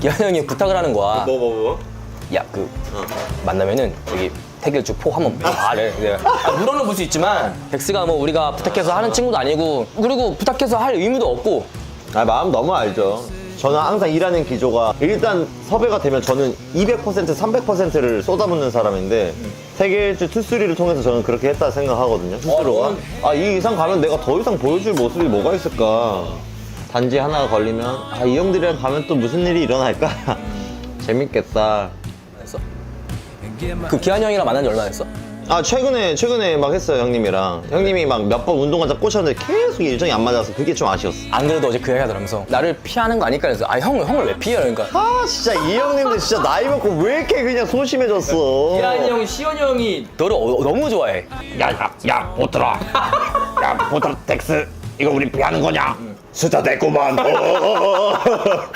기환이 형이 부탁을 하는 거야. 뭐 뭐 뭐? 야, 그 만나면은 여기 태길주 포 한번 봐래. 내가 아, 물어는 볼 수 있지만 백스가 뭐 우리가 부탁해서 하는 친구도 아니고 그리고 부탁해서 할 의무도 없고 아 마음 너무 알죠. 저는 항상 일하는 기조가 일단 섭외가 되면 저는 200% 300%를 쏟아붓는 사람인데 세계일주 투쓰리를 통해서 저는 그렇게 했다 생각하거든요 스스로가 아 이 이상 가면 내가 더 이상 보여줄 모습이 뭐가 있을까 단지 하나가 걸리면 아 이 형들이랑 가면 또 무슨 일이 일어날까 재밌겠다 했어. 그 기환이 형이랑 만난 지 얼마 나 됐어? 아 최근에 최근에 막 했어요 형님이랑 형님이 막 몇 번 운동하자 꼬셨는데 계속 일정이 안 맞아서 그게 좀 아쉬웠어 안 그래도 어제 그 얘기 하더라면서 나를 피하는 거 아닐까 그래서 아 형, 형을 왜 피해? 그러니까 아 진짜 이 형님들 진짜 나이 먹고 왜 이렇게 그냥 소심해졌어 기환이 형이 시원이 형이 너를 어- 너무 좋아해 야, 야, 야, 보트라. 야, 보트라 텍스. 이거 우리 피하는 거냐? 스타 됐구만. 어, 어, 어, 어.